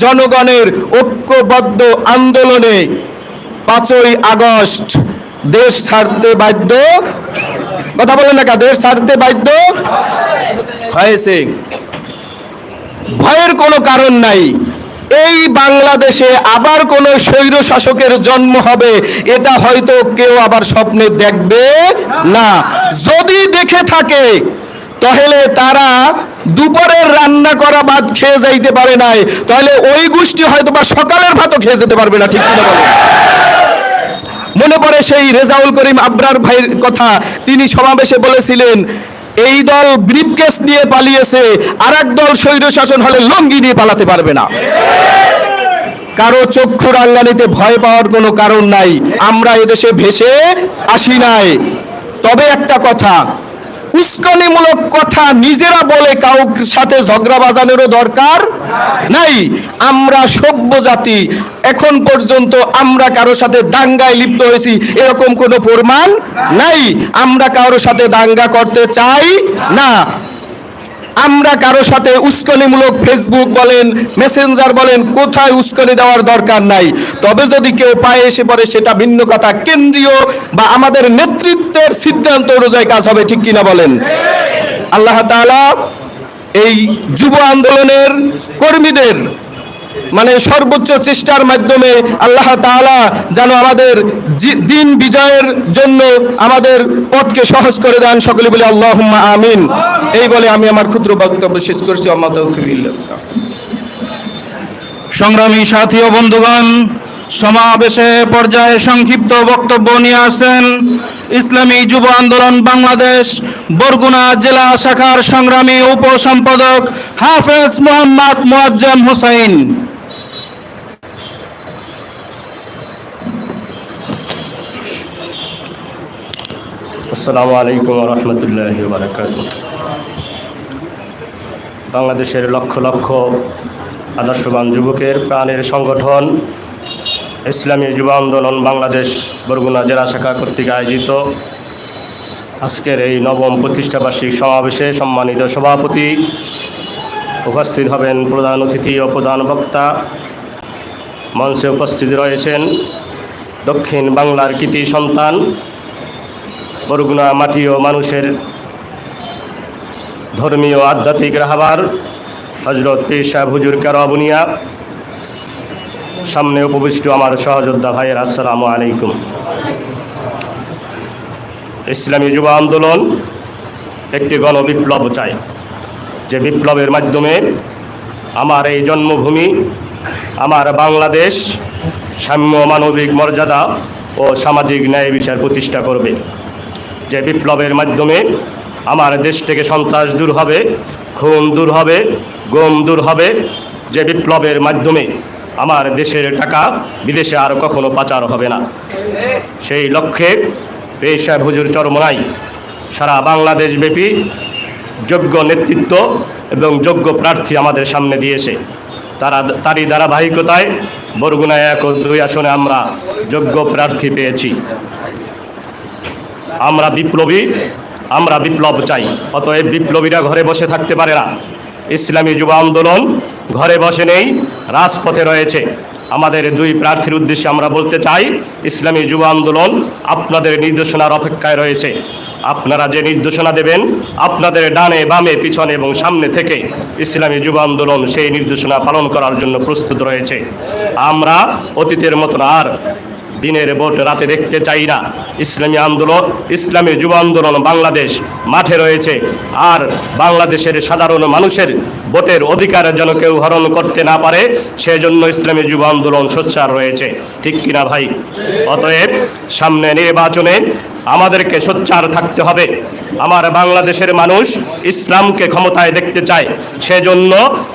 জনগণের ঐক্যবদ্ধ আন্দোলনে পাঁচই আগস্ট দেশ ছাড়তে বাধ্য। কথা বলেন না দেশ ছাড়তে বাধ্য? হয়েছে ভয়ের কোনো কারণ নাই। এই বাংলাদেশে আবার কোন স্বৈর শাসকের জন্ম হবে, এটা হয়তো কেউ আবার স্বপ্নে দেখবে না। যদি দেখে থাকে, তাহলে তারা দুপুরের রান্না করা ভাত খেয়ে যাইতে পারে নাই। তাহলে ওই গোষ্ঠী হয়তো বা সকালের ভাতও খেয়ে যেতে পারবে না, ঠিক কিনা বলেন মনে পড়ে সেই রেজাউল করিম আবরার ভাইয়ের কথা, তিনি সমাবেশে বলেছিলেন, এই দল ব্রিফকেস নিয়ে পালিয়েছে আর দল স্বৈর শাসন হলে লঙ্গি নিয়ে পালাতে পারবে না। কারও চক্ষু রাঙ্গানিতে ভয় পাওয়ার কোনো কারণ নাই, আমরা এদেশে ভেসে আসি নাই। তবে একটা কথা উস্কানিমূলক কথা নিজেরা বলে কাউ সাথে ঝগড়া বাজানোরও দরকার নাই। আমরা সভ্য জাতি, এখন পর্যন্ত আমরা কারও সাথে দাঙ্গায় লিপ্ত হয়েছি, এরকম কোনো প্রমাণ নাই। আমরা কারোর সাথে দাঙ্গা করতে চাই না। আমরা কারও সাথে উস্কানিমূলক ফেসবুক বলেন মেসেঞ্জার বলেন, কোথায় উস্কানি দেওয়ার দরকার নাই। তবে যদি কেউ পায়ে এসে পড়ে, সেটা ভিন্ন কথা। কেন্দ্রীয় বা আমাদের নেতৃত্বের সিদ্ধান্ত অনুযায়ী কাজ হবে, ঠিক কিনা বলেন? আল্লাহ তালা এই যুব আন্দোলনের কর্মীদের মানে সর্বোচ্চ চেষ্টার মাধ্যমে আল্লাহ তালা যেন আমাদের দিন বিজয়ের জন্য আমাদের পথকে সহজ করে দেন। সকলে বলে আল্লাহ আমিন। এই বলে আমি আমার ক্ষুদ্র বক্তব্য শেষ করছি। আমাদের সংগ্রামী সাথী ও বন্ধুগণ সমাবেশে পর্যায়ে সংক্ষিপ্ত বক্তব্য নিয়ে আসছেন ইসলামী যুব আন্দোলন বাংলাদেশ, বরগুনা জেলা শাখার সংগ্রামী উপসম্পাদক হাফেজ মোহাম্মদ মুয়াজ্জম হুসাইন। আসসালামু আলাইকুম রহমতুল্লাহ বাংলাদেশের লক্ষ লক্ষ আদর্শবান যুবকের প্রাণের সংগঠন ইসলামী যুব আন্দোলন বাংলাদেশ বরগুনা জেলা শাখা কর্তৃক আয়োজিত। আজকের এই নবম প্রতিষ্ঠাবার্ষিক সমাবেশে সম্মানিত সভাপতি উপস্থিত হবেন প্রধান অতিথি ও প্রধান বক্তা। মঞ্চে উপস্থিত রয়েছেন দক্ষিণ বাংলার কৃতি সন্তান, বরগুনা মাটি ও মানুষের ধর্মীয় আধ্যাত্মিক রাহাবার হজরত সাহেব হুজুর কারাবুনিয়া সামনে উপবিষ্ট আমার সহযোদ্ধা ভাইয়ের আসসালামু আলাইকুম। ইসলামী যুব আন্দোলন একটি গণবিপ্লব চাই, যে বিপ্লবের মাধ্যমে আমার এই জন্মভূমি, আমার বাংলাদেশ সাম্য মানবিক মর্যাদা ও সামাজিক ন্যায় বিচার প্রতিষ্ঠা করবে। যে বিপ্লবের মাধ্যমে আমার দেশ থেকে সন্ত্রাস দূর হবে, খুন দূর হবে, গম দূর হবে, যে বিপ্লবের মাধ্যমে আমার দেশের টাকা বিদেশে আর কখনো পাচার হবে না। সেই লক্ষ্যে পেশা হুজুর চরমনাই সারা বাংলাদেশ ব্যাপী যোগ্য নেতৃত্ব এবং যোগ্য প্রার্থী আমাদের সামনে দিয়েছে। তারা, তারই ধারাবাহিকতায় বরগুনায় এক দুই আসনে আমরা যোগ্য প্রার্থী পেয়েছি। আমরা বিপ্লবী, আমরা বিপ্লব চাই। অতএব বিপ্লবীরা ঘরে বসে থাকতে পারে না। ইসলামী যুব আন্দোলন ঘরে বসে নেই, রাজপথে রয়েছে। আমাদের দুই প্রার্থীর উদ্দেশ্যে আমরা বলতে চাই, ইসলামী যুব আন্দোলন আপনাদের নির্দেশনার অপেক্ষায় রয়েছে। আপনারা যে নির্দেশনা দেবেন, আপনাদের ডানে, বামে, পিছনে এবং সামনে থেকে ইসলামী যুব আন্দোলন সেই নির্দেশনা পালন করার জন্য প্রস্তুত রয়েছে। আমরা অতীতের মতন আর দিনের ভোট রাতে দেখতে চাই না। ইসলামী আন্দোলন, ইসলামী যুব আন্দোলন বাংলাদেশ মাঠে রয়েছে। আর বাংলাদেশের সাধারণ মানুষের ভোটের অধিকার যেন কেউ হরণ করতে না পারে, সেজন্য ইসলামী যুব আন্দোলন সোচ্চার রয়েছে। ঠিক কিনা ভাই? অতএব সামনে নির্বাচনে আমাদেরকে সোচ্চার থাকতে হবে। আমার বাংলাদেশের মানুষ ইসলামকে ক্ষমতায় দেখতে চায়, সেজন্য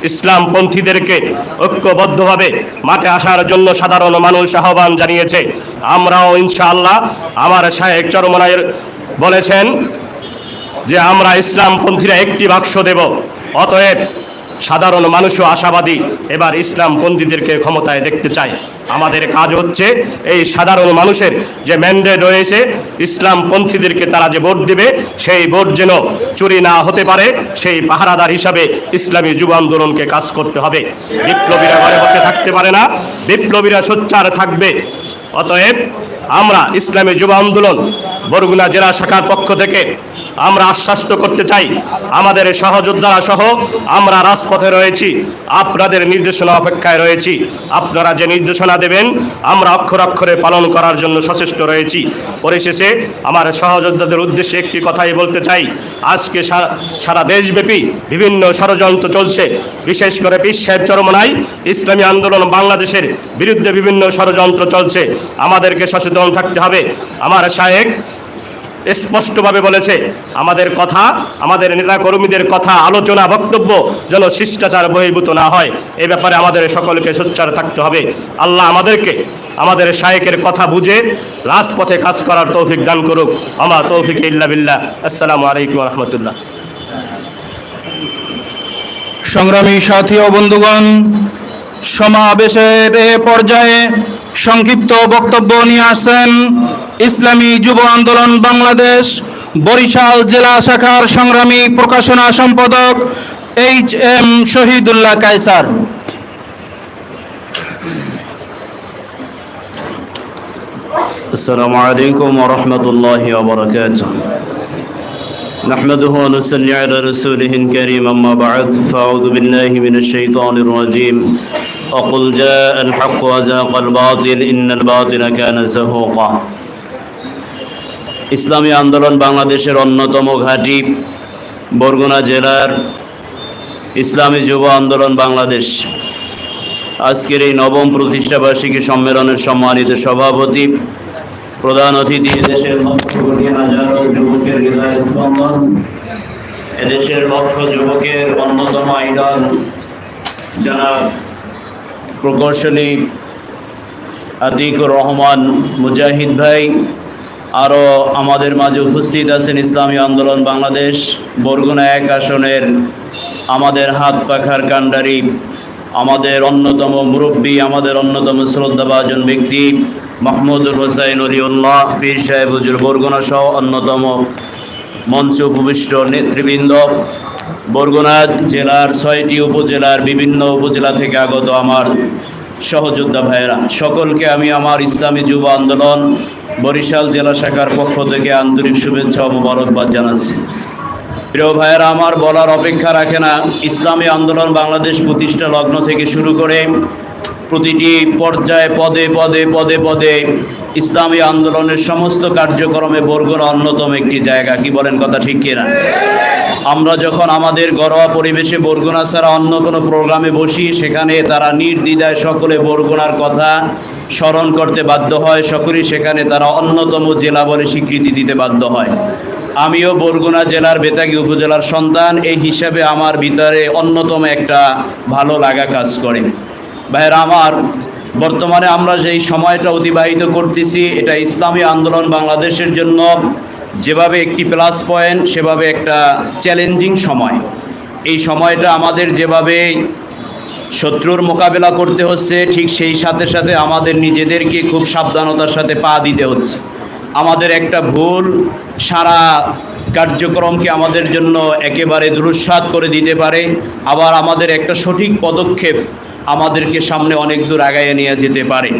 ইসলামপন্থীদেরকে ঐক্যবদ্ধভাবে মাঠে আসার জন্য সাধারণ মানুষ আহ্বান জানিয়েছে। আমরাও ইনশাআল্লাহ আমার শাহেক চরমনায়ের বলেছেন যে আমরা ইসলামপন্থীরা একটি বাক্স দেব, অতএব সাধারণ মানুষও আশাবাদী এবার ইসলাম পন্থীদেরকে ক্ষমতায় দেখতে চায়। আমাদের কাজ হচ্ছে এই সাধারণ মানুষের যে ম্যান্ডেট রয়েছে ইসলাম পন্থীদেরকে তারা যে ভোট দেবে, সেই ভোট যেন চুরি না হতে পারে, সেই পাহারাদার হিসাবে ইসলামী যুব আন্দোলনকে কাজ করতে হবে। বিপ্লবীরা ঘরে বসে থাকতে পারে না, বিপ্লবীরা সোচ্চার থাকবে। অতএব আমরা ইসলামী যুব আন্দোলন বরগুনা জেলা শাখার পক্ষ থেকে আমরা আশ্বাস্ত করতে চাই, আমাদের সহযোদ্ধারা সহ আমরা রাজপথে রয়েছি, আপনাদের নির্দেশনা অপেক্ষায় রয়েছি, আপনারা যে নির্দেশনা দেবেন, আমরা অক্ষর অক্ষরে পালন করার জন্য সচেষ্ট রয়েছি। পরিশেষে আমার সহযোদ্ধাদের উদ্দেশ্যে একটি কথাই বলতে চাই, আজকে সারা দেশব্যাপী বিভিন্ন ষড়যন্ত্র চলছে, বিশেষ করে পীর সাহেব চরমনাই, ইসলামী আন্দোলন বাংলাদেশের বিরুদ্ধে বিভিন্ন ষড়যন্ত্র চলছে, আমাদেরকে সচেতন থাকতে হবে। আমার শায়েক স্পষ্টভাবে বলেছে, আমাদের কথা, আমাদের নেতা কর্মীদের কথা, আলোচনা, বক্তব্য যেন শিষ্টাচার বহির্ভূত না হয়। এই ব্যাপারে আমাদের সকলকে সোচ্চার থাকতে হবে। আল্লাহ আমাদেরকে, আমাদের শায়েকের কথা বুঝে রাজপথে কাজ করার তৌফিক দান করুক। আমার তৌফিক ইল্লা বিল্লাহ। আসসালামু আলাইকুম রহমতুল্লাহ। সংগ্রামী সাথী ও বন্ধুগণ সমাবেশের এ পর্যায়ে সংক্ষিপ্ত বক্তব্য নিয়ে আসছেন ইসলামী যুব আন্দোলন বাংলাদেশ বরিশাল জেলা শাখার সংগ্রামী প্রকাশনা সম্পাদক এইচ এম শহীদুল্লাহ কায়সার السلام عليكم ورحمة الله وبركاته نحمده ونصلي على رسوله الكريم أما بعد فأعوذ بالله من الشيطان الرجيم وقل جاء الحق وزاق الباطل إن الباطل كان زهوقا ইসলামী আন্দোলন বাংলাদেশের অন্যতম ঘাঁটি বরগুনা জেলার ইসলামী যুব আন্দোলন বাংলাদেশ আজকের এই নবম প্রতিষ্ঠাবার্ষিকী সম্মেলনের সম্মানিত সভাপতি প্রধান অতিথি দেশের লক্ষ কোটি হাজারো যুবকের হৃদয় স্পন্দন এদেশের লক্ষ যুবকের অন্যতম আইডল যারা প্রকৌশলী আতিকুর রহমান মুজাহিদ ভাই, আরও আমাদের মাঝে উপস্থিত আছেন ইসলামী আন্দোলন বাংলাদেশ বরগুনা এক আসনের আমাদের হাত পাখার কাণ্ডারি, আমাদের অন্যতম মুরব্বী, আমাদের অন্যতম শ্রদ্ধাভাজন ব্যক্তি মাহমুদুল হোসাইন অলিউল্লাহ, পীর সাহেব হুজুর বরগুনা সহ অন্যতম মঞ্চ উপবিষ্ট নেতৃবৃন্দ। বরগুনা জেলার ছয়টি উপজেলার বিভিন্ন উপজেলা থেকে আগত আমার সহযোদ্ধা ভাইয়েরা। সকলকে আমি আমার ইসলামী যুব আন্দোলন বরিশাল জেলা শাখার পক্ষ থেকে আন্তরিক শুভেচ্ছা ও মোবারকবাদ জানাচ্ছি। প্রিয় ভাইয়েরা, আমার বলার অপেক্ষা রাখে না। ইসলামী আন্দোলন বাংলাদেশ প্রতিষ্ঠা লগ্ন থেকে শুরু করে প্রতিটি পর্যায়ে পদে পদে পদে পদে ইসলামী আন্দোলনের সমস্ত কার্যক্রমে বরগুনা অন্যতম একটি জায়গা। কি বলেন কথা ঠিক কিনা? আমরা যখন আমাদের ঘরোয়া পরিবেশে বরগুনা ছাড়া অন্য কোনো প্রোগ্রামে বসি, সেখানে তারা নির্দ্বিধায় সকলে বরগুনার কথা স্মরণ করতে বাধ্য হয়। সকলেই সেখানে তারা অন্যতম জেলা বলে স্বীকৃতি দিতে বাধ্য হয়। আমিও বরগুনা জেলার বেতাগী উপজেলার সন্তান। এই হিসাবে আমার ভিতরে অন্যতম একটা ভালো লাগা কাজ করে। ভাইয়েরা, আমার বর্তমানে আমরা যেই সময়টা অতিবাহিত করতেছি, এটা ইসলামী আন্দোলন বাংলাদেশের জন্য যেভাবে একটি প্লাস পয়েন্ট সেভাবে একটা চ্যালেঞ্জিং সময়। এই সময়টা আমাদের যেভাবে শত্রুর মোকাবেলা করতে হচ্ছে, ঠিক সেই সাথে সাথে আমাদের নিজেদেরকে খুব সাবধানতার সাথে পা দিতে হচ্ছে। আমাদের একটা ভুল সারা কার্যক্রমকে আমাদের জন্য একেবারে দুরুৎসাদ করে দিতে পারে। আবার আমাদের একটা সঠিক পদক্ষেপ আমাদেরকে সামনে অনেক দূর আগায় নিয়ে যেতে পারে।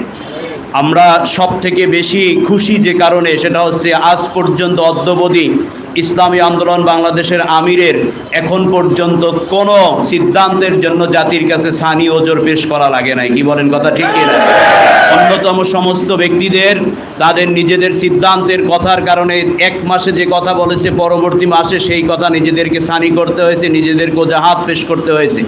আমরা সব থেকে বেশি খুশি যে কারণে সেটা হচ্ছে আজ পর্যন্ত অদ্যবধি ইসলামী আন্দোলন বাংলাদেশের আমিরের এখন পর্যন্ত কোনো সিদ্ধান্তের জন্য জাতির কাছে সানি ওজোর পেশ করা লাগে নাই। কি বলেন কথা ঠিক না অন্যতম সমস্ত ব্যক্তিদের, তাদের নিজেদের সিদ্ধান্তের কথার কারণে এক মাসে যে কথা বলেছে, পরবর্তী মাসে সেই কথা নিজেদেরকে সানি করতে হয়েছে নিজেদেরকে জাহাত পেশ করতে হয়েছে।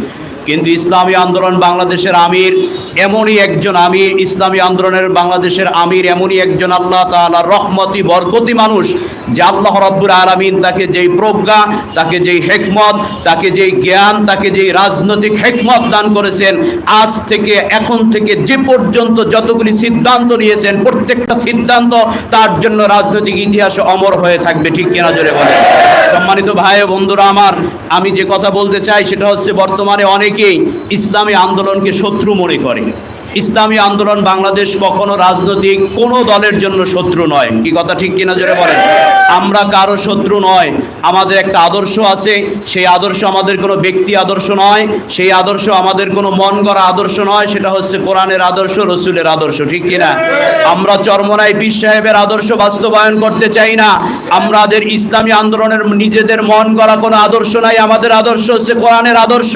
কিন্তু ইসলামী আন্দোলন বাংলাদেশের আমির, এমনই একজন আমির। ইসলামী আন্দোলনের বাংলাদেশের আমির, এমনই একজন আল্লাহ তাআলা রহমতি, বরকতি মানুষ। যে আল্লাহ রব্বুর আলমিন তাকে যেই প্রজ্ঞা, তাকে যেই হেকমত, তাকে যেই জ্ঞান, তাকে যেই রাজনৈতিক হেকমত দান করেছেন, আজ থেকে, এখন থেকে যে পর্যন্ত যতগুলি সিদ্ধান্ত নিয়েছেন, প্রত্যেকটা সিদ্ধান্ত তার জন্য রাজনৈতিক ইতিহাসে অমর হয়ে থাকবে, ঠিক কেনা জোরে বলে সম্মানিত ভাই ও বন্ধুরা আমার, আমি যে কথা বলতে চাই সেটা হচ্ছে বর্তমানে অনেকেই ইসলামী আন্দোলনকে শত্রু মনে করে। ইসলামী আন্দোলন বাংলাদেশ কখনো রাজনৈতিক কোনো দলের জন্য শত্রু নয়। কি কথা ঠিক কিনা জোরে বলেন? আমরা কারও শত্রু নয়, আমাদের একটা আদর্শ আছে, সেই আদর্শ আমাদের কোনো ব্যক্তি আদর্শ নয়, সেই আদর্শ আমাদের কোনো মন গড়া আদর্শ নয়, সেটা হচ্ছে কোরআনের আদর্শ, রসুলের আদর্শ, ঠিক কিনা? আমরা চরমনাই পীর সাহেবের আদর্শ বাস্তবায়ন করতে চাই না, আমাদের ইসলামী আন্দোলনের নিজেদের মন গড়া কোনো আদর্শ নাই, আমাদের আদর্শ হচ্ছে কোরআনের আদর্শ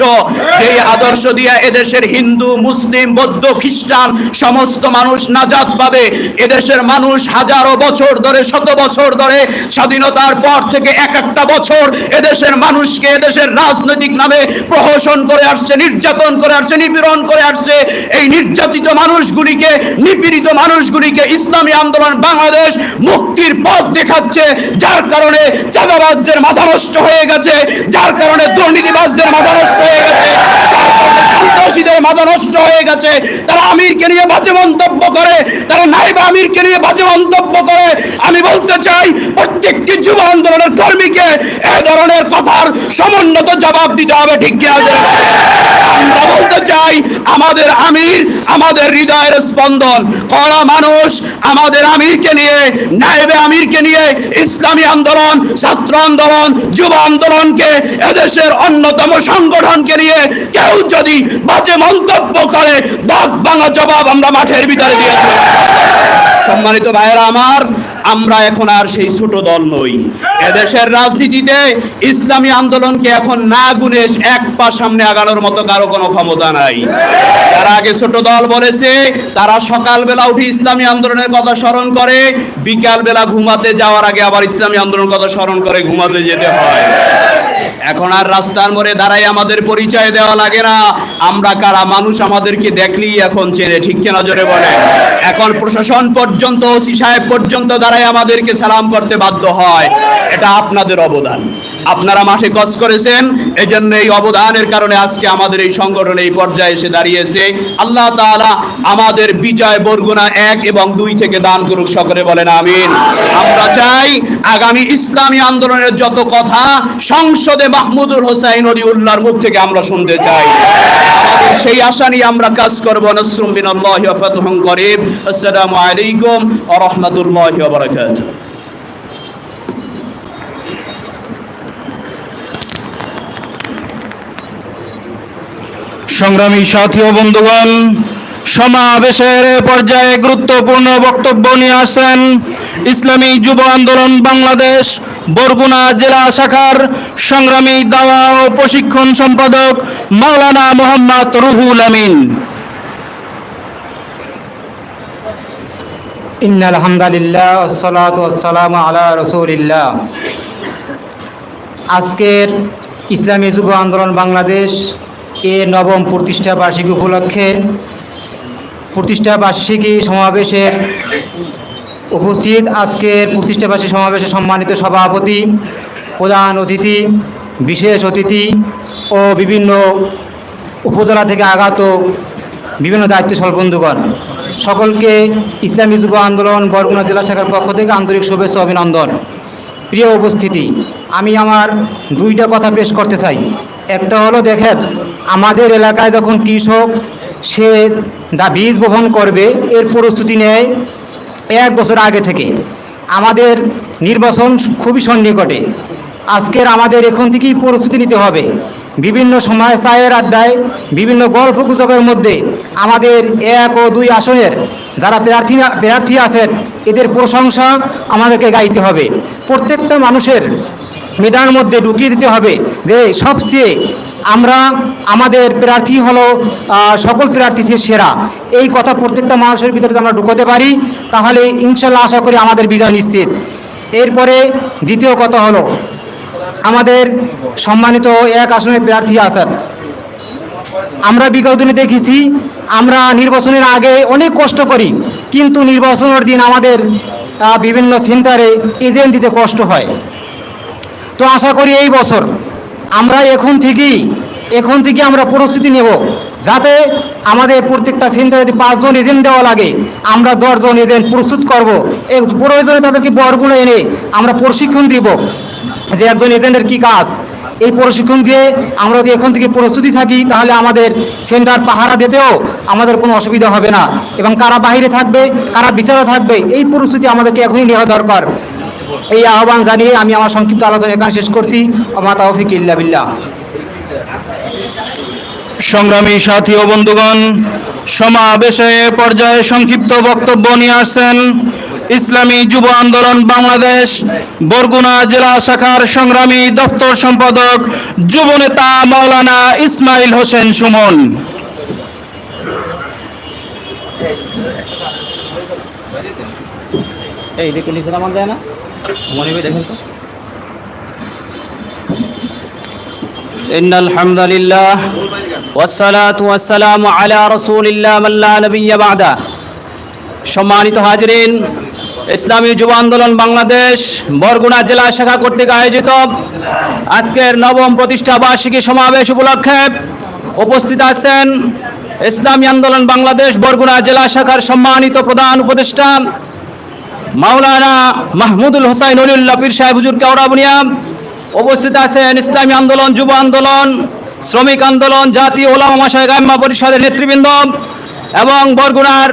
এই আদর্শ দিয়ে এদেশের হিন্দু, মুসলিম, বৌদ্ধ, খ্রিস্টান, সমস্ত মানুষ নাজাত পাবে এদেশের মানুষ হাজারো বছর ধরে, শত বছর ধরে স্বাধীনতার পর থেকে এক একটা বছর এদেশের মানুষকে এদেশের রাজনৈতিক নামে প্রহসন করে আসছে, নির্যাতন করে আসছে, নিপীড়ন করে আসছে। এই নির্যাতিত মানুষগুলিকে, নিপীড়িত মানুষগুলিকে ইসলামী আন্দোলন বাংলাদেশ মুক্তির পথ দেখাচ্ছে, যার কারণে চাঁদাবাজদের মাথা নষ্ট হয়ে গেছে, যার কারণে দুর্নীতিবাজদের মাথা নষ্ট হয়ে গেছে সন্ত্রাসীদের মাথা নষ্ট হয়ে গেছে। তারা আমিরকে নিয়ে বাজে মন্তব্য করে, তারা নাইবা আমিরকে নিয়ে বাজে মন্তব্য করে। আমি বলতে চাই প্রত্যেকটি যুব আন্দোলনের কর্মীকে এ ধরনের কথার সমুন্নত জবাব দিতে হবে, ঠিক আমরা বলতে চাই, আমাদের আমির, আমাদের হৃদয়ের স্পন্দন। কড়া মানুষ আমাদের আমিরকে নিয়ে, নায়েবে আমিরকে নিয়ে ইসলামী আন্দোলন, ছাত্র আন্দোলন, যুব আন্দোলনকে, এদেশের অন্যতম সংগঠনকে নিয়ে কেউ যদি বাজে মন্তব্য করে, দাঁত ভাঙা জবাব আমরা মাঠের ভিতরে দিয়েছি সম্মানিত ভাইয়েরা আমার আমরা এখন আর সেই ছোট দল নই। এদেশের রাজনীতিতে ইসলামী আন্দোলনকে এখন না গুনে এক পা সামনে আগানোর মতো কারও কোনো ক্ষমতা নাই। তারা আগে ছোট দল বলেছে, তারা সকালবেলা উঠে ইসলামী আন্দোলনের কথা স্মরণ করে, বিকালবেলা ঘুমাতে যাওয়ার আগে আবার ইসলামী আন্দোলনের কথা স্মরণ করে ঘুমাতে যেতে হয়। এখন আর রাস্তার মোড়ে দাঁড়াই আমাদের পরিচয় দেওয়া লাগে না। আমরা কারা মানুষ আমাদেরকে দেখলেই এখন চেনে, ঠিক কিনা জোরে বলে এখন প্রশাসন পর্যন্ত, ওসি সাহেব পর্যন্ত দাঁড়াই আমাদেরকে সালাম করতে বাধ্য হয়। এটা আপনাদের অবদান। আপনারা মাঠে কচ করেছেন। এই জন্য এই অবদানের কারণে আজকে আমাদের এই সংগঠন এই পর্যায়ে এসে দাঁড়িয়েছে। আল্লাহ তাআলা আমাদের বিজয় বরগুনা এক এবং দুই থেকে দান করুক, সকলে বলেন আমিন। আমরা চাই আগামী ইসলামী আন্দোলনের যত কথা সংসদে মাহমুদুল হোসাইন উল্লাহর মুখ থেকে আমরা শুনতে চাই। সেই আশা নিয়ে আমরা কাজ করব। নসরুম ফাতহুন করিব আসসালামু আলাইকুম ওয়া রাহমাতুল্লাহি সংগ্রামী সাথী ও বন্ধুগণ, সমাবেশের পর্যায়ে গুরুত্বপূর্ণ বক্তব্য নিয়ে আসেন ইসলামী যুব আন্দোলন বাংলাদেশ, বরগুনা জেলা শাখার সংগ্রামী দাওয়া ও প্রশিক্ষণ সম্পাদক মাওলানা মোহাম্মদ রুহুল আমিন। ইন আলহামদুলিল্লাহ আসসালাতু আসসালামু আলা রসুলিল্লাহ। আজকের ইসলামী যুব আন্দোলন বাংলাদেশ এর নবম প্রতিষ্ঠা বার্ষিকী উপলক্ষে প্রতিষ্ঠা বার্ষিকী সমাবেশে উপস্থিত আজকের প্রতিষ্ঠা বার্ষিকী সমাবেশে সম্মানিত সভাপতি, প্রধান অতিথি, বিশেষ অতিথি ও বিভিন্ন উপজেলা থেকে আগত বিভিন্ন দায়িত্ব বন্ধুগণ। সকলকে ইসলামী যুব আন্দোলন বরগুনা জেলা শাখার পক্ষ থেকে আন্তরিক শুভেচ্ছা অভিনন্দন। প্রিয় উপস্থিতি, আমি আমার দুইটা কথা পেশ করতে চাই। একটা হলো, দেখেন আমাদের এলাকায় যখন কৃষক সে দা বীজ বপন করবে, এর প্রস্তুতি নেয় এক বছর আগে থেকে। আমাদের নির্বাচন খুবই সন্নিকটে। আজকের আমাদের এখন থেকেই প্রস্তুতি নিতে হবে। বিভিন্ন সময় চায়ের আড্ডায় বিভিন্ন গল্প গুজবের মধ্যে আমাদের এক ও দুই আসনের যারা প্রার্থী প্রার্থী আছেন, এদের প্রশংসা আমাদেরকে গাইতে হবে। প্রত্যেকটা মানুষের মেধার মধ্যে ঢুকিয়ে দিতে হবে যে সবচেয়ে আমরা আমাদের প্রার্থী হলো সকল প্রার্থীদের সেরা। এই কথা প্রত্যেকটা মানুষের ভিতরে আমরা ঢুকোতে পারি, তাহলে ইনশাল্লাহ আশা করি আমাদের বিজয় নিশ্চিত। এরপরে দ্বিতীয় কথা হলো, আমাদের সম্মানিত এক আসনের প্রার্থী আছেন। আমরা বিগত দিনে দেখেছি, আমরা নির্বাচনের আগে অনেক কষ্ট করি, কিন্তু নির্বাচনের দিন আমাদের বিভিন্ন সেন্টারে এজেন্ট দিতে কষ্ট হয়। তো আশা করি এই বছর আমরা এখন থেকেই, এখন থেকে আমরা প্রস্তুতি নেব যাতে আমাদের প্রত্যেকটা সেন্টারে যদি পাঁচজন এজেন্ট দেওয়া লাগে, আমরা দশজন এজেন্ট প্রস্তুত করব। এই প্রয়োজনে তাদেরকে বরগুলো এনে আমরা প্রশিক্ষণ দিব যে একজন এজেন্টের কি কাজ। এই প্রশিক্ষণ দিয়ে আমরা যদি এখন থেকে প্রস্তুতি থাকি, তাহলে আমাদের সেন্টার পাহারা দিতেও আমাদের কোনো অসুবিধা হবে না। এবং কারা বাইরে থাকবে, কারা ভিতরে থাকবে, এই প্রস্তুতি আমাদেরকে এখনই নেওয়া দরকার। এই আহ্বান জানিয়ে আমি আমার সংক্ষিপ্ত আলোচনা এখানে শেষ করছি। আমা তাওফিক ইল্লা বিল্লাহ। সংগ্রামী সাথী ও বন্ধুগণ সমাবেশে পর্যায়ে সংক্ষিপ্ত বক্তব্য নিয়ে আসছেন ইসলামী যুব আন্দোলন বাংলাদেশ বরগুনা জেলা শাখার সংগ্রামী দফতর সম্পাদক যুবনেতা মাওলানা ইসমাইল হোসেন সুমন। এই দেখুন নিচে নামান যায় না? মনে দেখেন তো إن الحمد لله والصلاة والسلام على رسول الله من لا نبي بعده সম্মানিত হাজিরিন ইসলামী যুব আন্দোলন বাংলাদেশ বরগুনা জেলা শাখা কর্তৃক আয়োজিত আজকের নবম প্রতিষ্ঠা বার্ষিকী সমাবেশ উপলক্ষে উপস্থিত আছেন ইসলামী আন্দোলন বাংলাদেশ বরগুনা জেলা শাখার সম্মানিত প্রধান উপদেষ্টা মাওলানা মাহমুদুল হোসাইন অলিউল্লাহ পীর সাহেব হুজুর কেওড়াবুনিয়া উপস্থিত আছেন ইসলামী আন্দোলন, যুব আন্দোলন, শ্রমিক আন্দোলন, জাতীয় ওলামা মাসায় গাম্মা পরিষদের নেতৃবৃন্দ এবং বরগুনার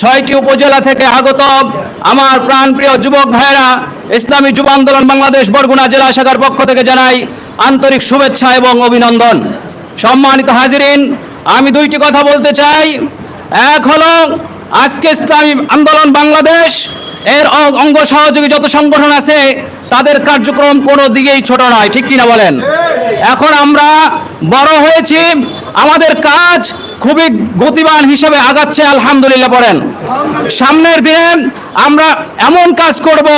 ছয়টি উপজেলা থেকে আগত আমার প্রাণপ্রিয় যুবক ভাইয়েরা, ইসলামী যুব আন্দোলন বাংলাদেশ বরগুনা জেলা শাখার পক্ষ থেকে জানাই আন্তরিক শুভেচ্ছা এবং অভিনন্দন। সম্মানিত হাজিরিন, আমি দুইটি কথা বলতে চাই। এক হলো, আজকে ইসলামী আন্দোলন বাংলাদেশ এর অঙ্গ সহযোগী যত সংগঠন আছে, তাদের কার্যক্রম কোনো দিকেই ছোট নয়, ঠিক কিনা বলেন? এখন আমরা বড় হয়েছি, আমাদের কাজ খুবই গতিবান হিসেবে আগাচ্ছে, আলহামদুলিল্লাহ বলেন সামনের দিনে আমরা এমন কাজ করব